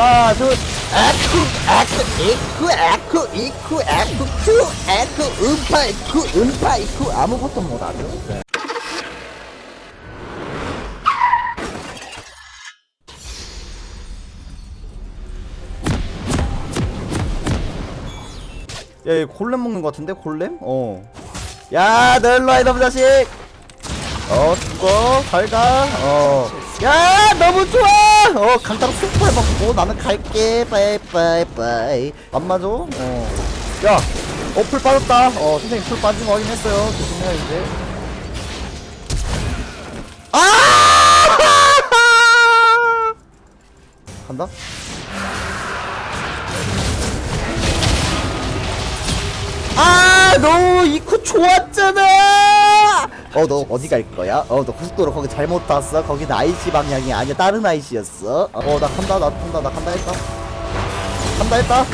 하나 둘 에쿠 에쿠 에쿠 이쿠 에쿠 큐 에쿠 음파 이쿠 음파 이쿠 아무것도 못하죠 네. 야, 얘 골렘 먹는 거 같은데? 골렘? 어. 야, 너 일로 와, 이놈 자식! 어, 죽어. 잘 가. 어. 야, 너무 좋아! 어, 간단히 super 먹고 나는 갈게. 빠이빠이빠이. 안 맞아? 어. 야, 어, 풀 빠졌다. 어, 선생님 풀 빠진 거 확인했어요. 조심해야 이제. 아! 간다? 아, 너 이코 좋았잖아. 어, 너 어디 갈 거야? 어, 너 고속도로 거기 잘못 탔어. 거기는 IC 방향이 아니야. 다른 IC였어. 어, 나 간다, 나 간다, 나 간다 했다. 간다 했다.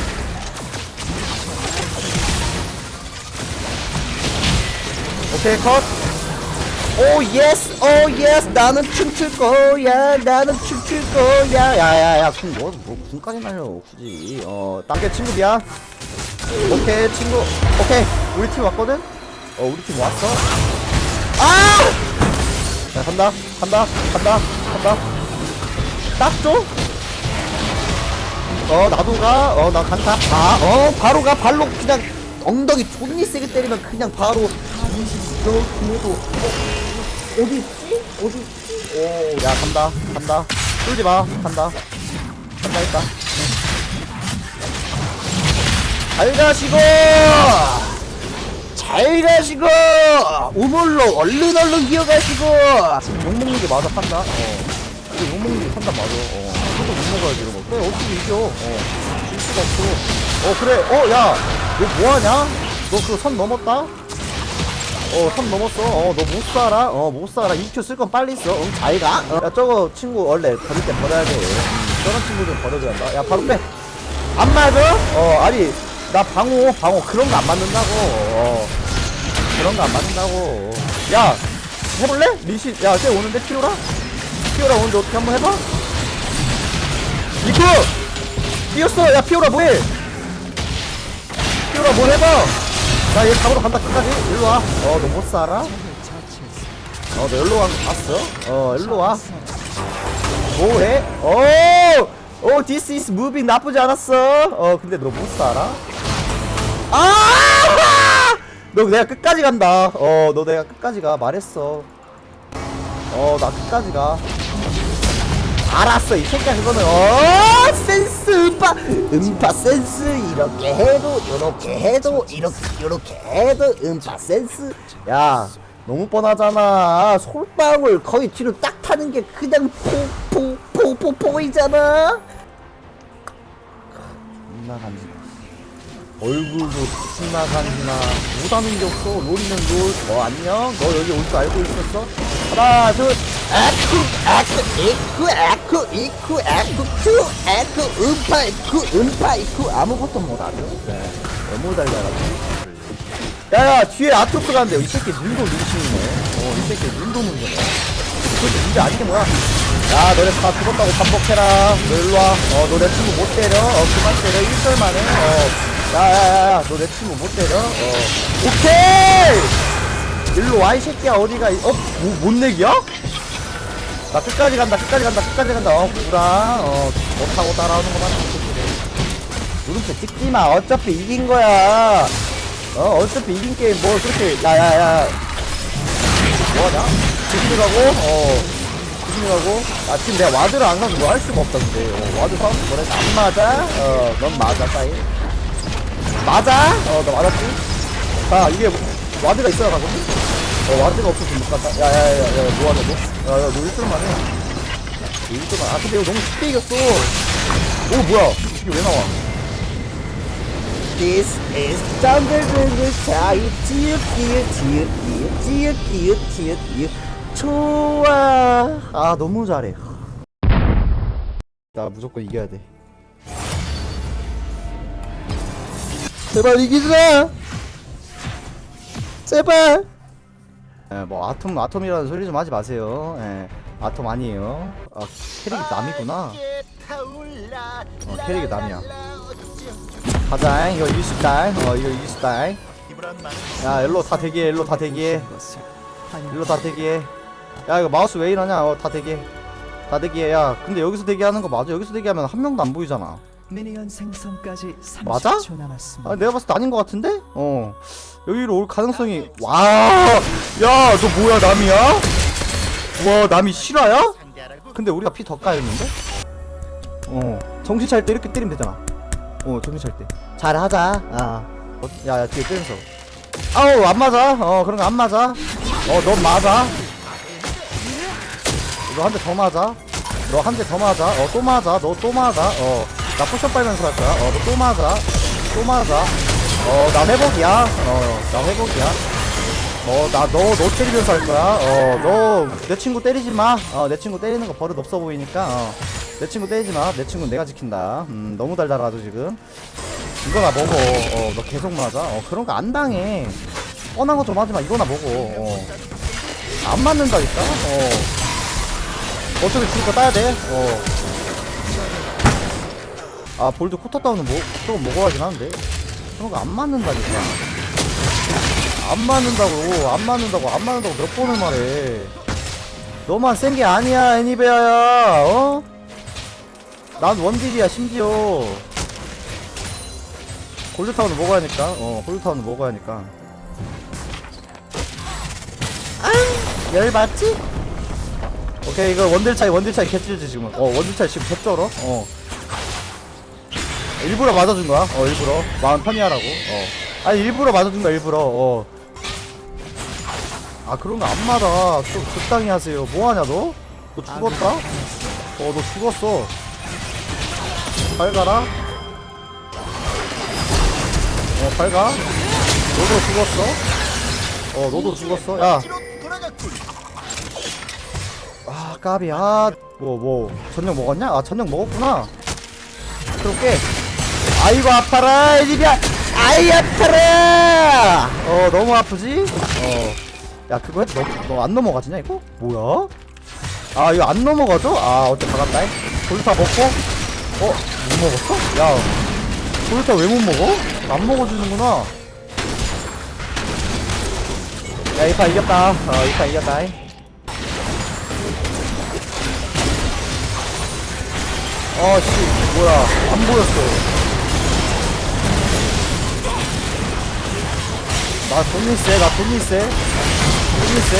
오케이, 컷. 오 예스 오 예스 나는 춤출 거야 나는 춤출 거야 야 야야 뭐, 뭐 무슨까지 날려 굳이 어 땅게 친구야 오케이 친구 오케이 우리 팀 왔거든 어 우리 팀 왔어 아! 자 간다 간다 간다 간다. 딱 줘? 어 나도 가 어 나 간다. 아 어 바로 가. 발로 그냥 엉덩이 존니 세게 때리면 그냥 바로 너 그래도. 어, 어디 있지? 어디 있지? 오 야 간다 간다. 쫄지 마. 간다. 간다 했다 잘 가시고 잘 가시고 우물로 얼른 얼른 기어가시고 욕먹는 게 맞아 판다 어 그래 욕먹는 게 판단 맞아 어 그것도 못 먹어야지 이런 거 그래 어떻게 이겨 어질 수가 없어 어 그래 어야너 뭐하냐 너그선 넘었다 어, 선 넘었어. 어, 너 못 살아. 어, 못 살아. EQ 쓸 건 빨리 써. 응, 잘 가. 어. 야, 저거 친구 원래 버릴 때 버려야 돼. 음, 저런 친구 좀 버려줘야 한다. 야, 바로 빼. 안 맞아? 어, 아니, 나 방어, 방어. 그런 거 안 맞는다고. 어, 그런 거 안 맞는다고. 야, 해볼래? 리신, 야, 쟤 오는데 피오라? 피오라 오는데 어떻게 한번 해봐? EQ! 뛰었어! 야, 피오라 뭐해? 피오라 뭐 해봐! 나 얘 잡으러 간다 끝까지 일로 와. 어 너 못 살아? 어 너 일로 간거 봤어? 어 일로 와. 뭐해? 오! 오 this is moving 나쁘지 않았어. 어 근데 너 못 살아? 아! 너 내가 끝까지 간다. 어 너 내가 끝까지 가. 말했어. 어 나 끝까지 가. 알았어 이 새끼야. 그거는 어 센스 음파 음파 센스. 이렇게 해도 이렇게 해도 이렇게 이렇게 해도 음파 센스. 야 너무 뻔하잖아. 솔방울 거의 뒤로 딱 타는 게 그냥 포 포 포 포 포이잖아. 존나 간지나 얼굴도 존나 간지나 못하는 게 없어. 롤이면 롤어 안녕. 너 여기 올 줄 알고 있었어? 하나 둘. 에쿠 에쿠 이쿠 에쿠 이쿠 에쿠 큐 에쿠 음파 이쿠 음파 이쿠. 아무것도 못하죠 네. 너무 달달하지 야야 뒤에 아토스 가는데 이 새끼 눈도 눈치이네. 어이 새끼 눈도 문제네. 그것도 문제 아닌 게 뭐야? 야 너네 다 죽었다고 반복해라. 너 일로와. 어너 내 친구 못 때려. 어 그만 때려. 1절 만에. 어 야야야야 너 내 친구 못 때려? 어. 오케이! 일로 와 이 새끼야 어디가 이- 어? 뭐, 뭔 얘기야? 나 끝까지 간다 끝까지 간다 끝까지 간다. 어 구라. 어 못하고 따라오는 거만 누름표 찍지마. 어차피 이긴 거야. 어 어차피 이긴 게임 뭐 그렇게 야야야. 뭐하냐? 조심히 가고 어 조심히 가고. 아 지금 내가 와드를 안 가서 뭐 할 수가 없다 근데. 어, 와드 사운드 뭐래 안 맞아? 어넌 맞아 빠이 맞아? 어, 나 맞았지? 자, 이게 와드가 있어야 가거든? 어, 와드가 없어서 못 간다. 야, 야, 야, 야, 뭐하냐, 너? 야, 야, 뭐 너 1등만 해. 뭐 너 1등만. 아, 근데 이거 너무 쉽게 이겼어. 오, 뭐야. 이게 왜 나와? This is Jungle Jungle Child. 지읒, 지읒, 지읒, 지읒, 지읒, 지읒, 지읒. 좋아. 아, 너무 잘해. 나 무조건 이겨야 돼. 제발 이기지마. 제발. 예, 뭐 아톰 아톰이라는 소리 좀 하지 마세요. 예, 아톰 아니에요. 아 캐릭이 남이구나. 어 캐릭이 남이야. 가자 이거 이길 수 있다. 어 이거 이길 수 있다. 야 일로 다 대기해 일로 다 대기해. 일로 다 대기해. 야 이거 마우스 왜 이러냐? 어 다 대기해. 다 대기해. 야 근데 여기서 대기하는 거 맞아? 여기서 대기하면 한 명도 안 보이잖아 미니언 생성까지 30초 맞아? 남았습니다. 아 내가 봤을 때 아닌 것 같은데? 어. 여기로 올 가능성이 와 야 너 뭐야 남이야? 와 남이 실화야? 근데 우리가 피 더 까였는데? 어. 정신 차릴 때 이렇게 때리면 되잖아. 어 정신 차릴 때. 잘하자. 아. 어, 야 야 뒤에 때면서. 아우 안 맞아. 어 그런 거 안 맞아. 어 넌 맞아. 너 한 대 더 맞아. 너 한 대 더 맞아. 어 또 맞아. 너 또 맞아. 어 나 포션 빨면서 할 거야 어너또 맞아. 또 맞아. 어 나 회복이야. 어 나 회복이야. 어 나 너 너 때리면서 할 거야. 어 너 내 친구 때리지 마 어 내 친구 때리는 거 버릇 없어 보이니까 어 내 친구 때리지 마 내 친구는 내가 지킨다. 음 너무 달달하죠 지금. 이거 나 먹어. 어 너 계속 맞아? 어 그런 거 안 당해. 뻔한 거 좀 하지 마. 이거 나 먹어. 어 안 맞는다니까? 어. 어차피 줄거 따야 돼. 어. 아 볼드 코타 다운은 뭐 조금 먹어야긴 하는데. 그런 거 안 맞는다니까. 안 맞는다고 안 맞는다고 안 맞는다고 몇 번을 말해. 너만 센 게 아니야 애니베아야 어? 난 원딜이야 심지어. 골드타운을 먹어야 하니까 어 골드타운을 먹어야 하니까. 아 열받지? 오케이 이거 원딜 차이 원딜 차이 개쩔지 지금. 어 원딜 차이 지금 개쩔어? 어 일부러 맞아준 거야? 어 일부러. 마음 편히 하라고. 어. 아니 일부러 맞아준 거야 일부러. 어 아 그런 거 안 맞아. 좀 적당히 하세요. 뭐 하냐 너? 너 죽었다? 어 너 죽었어. 잘 가라? 어 잘 가? 너도 죽었어? 어 너도 죽었어? 야. 아 까비. 아 뭐 뭐. 저녁 먹었냐? 아 저녁 먹었구나. 그렇게 아이고 아파라 이리야 아이 아파라 어 너무 아프지? 어야 그거 너너 안 넘어가지냐 이거? 뭐야? 아 이거 안 넘어가죠? 아 어째 박았다 돌타 먹고 어? 못 먹었어? 야 돌타 왜 못 먹어? 안 먹어주는구나 야 이판 이겼다 어 이판 이겼다 아씨 뭐야 안 보였어 나 돈일세 나 돈일세. 돈일세.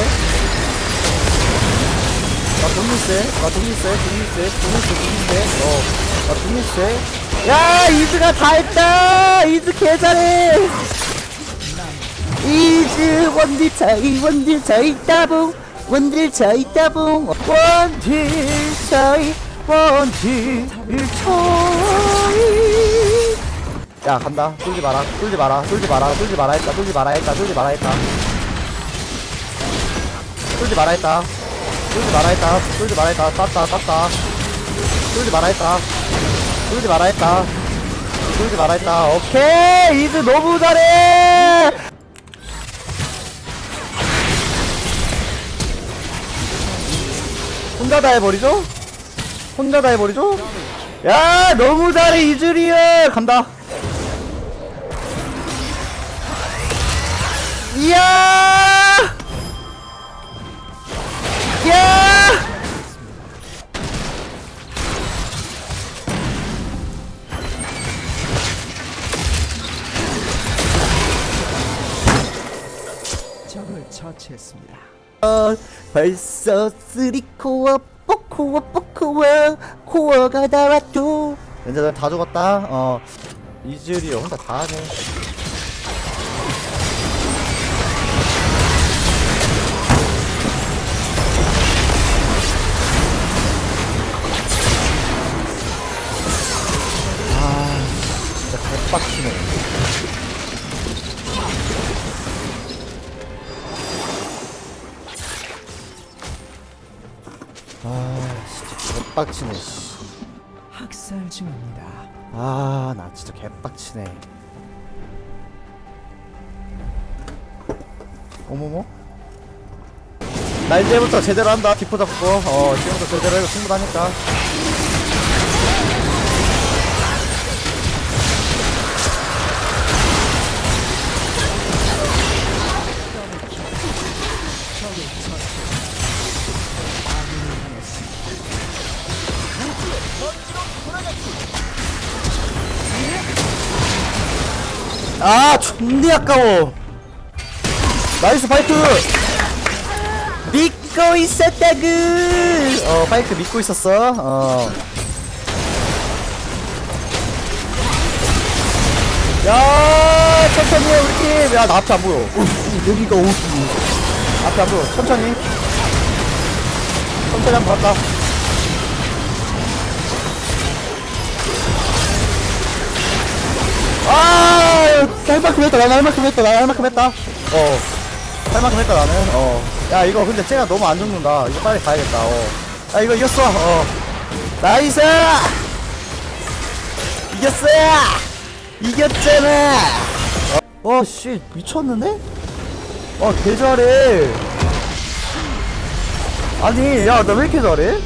나 돈일세 나 돈일세 돈일세 돈일세 돈일세. 어 나 돈일세. 야 이즈가 다 했다! 이즈 개잘해! 이즈 원딜 차 이 원딜 차이 따봉 원딜 차이 따봉 원딜 차이 원딜 차이 야 간다. 뚫지 마라. 뚫지 마라. 뚫지 마라. 뚫지 마라 했다. 뚫지 마라 했다. 뚫지 마라 했다. 뚫지 마라 했다. 뚫지 마라 했다. 뚫지 마라 했다. 땄다 땄다. 뚫지 마라 했다. 뚫지 마라 했다. 뚫지 마라 했다. 오케이! 이즈 너무 잘해! 혼자 다 해버리죠? 혼자 다 해버리죠? 야 너무 잘해 이즈리얼! 간다 이야 이야 적을 처치했습니다. 어, 벌써 쓰리 코어, 포 코어, 포 코어, 코어가 다 왔죠. 이제 다 죽었다. 어, 이즈리얼 혼자 다 하네. 빡치네. 아, 진짜 개빡치네. 씨. 학살 중입니다. 아, 나 진짜 개빡치네. 어머머? 나 이제부터 제대로 한다. 기포 잡고. 어, 지금부터 제대로 해도 충분하니까. 아 존나 아까워 나이스 파이트 믿고 있었다구 어 파이트 믿고 있었어 어 야, 천천히 해, 우리 팀. 야, 나 앞에 안 보여. 어, 여기가 어디. 앞에 안 보여. 천천히. 천천히 한번 갔다. 아, 할 만큼 했다. 나는 할 만큼 했다. 나는 할 만큼 했다. 어. 할 만큼 했다, 나는. 어. 야, 이거 근데 쟤가 너무 안 죽는다. 이거 빨리 가야겠다. 어. 야, 이거 이겼어. 어. 나이스! 이겼어! 이겼잖아! 어, 씨, 미쳤는데? 어, 개 잘해. 아니, 야, 나 왜 이렇게 잘해?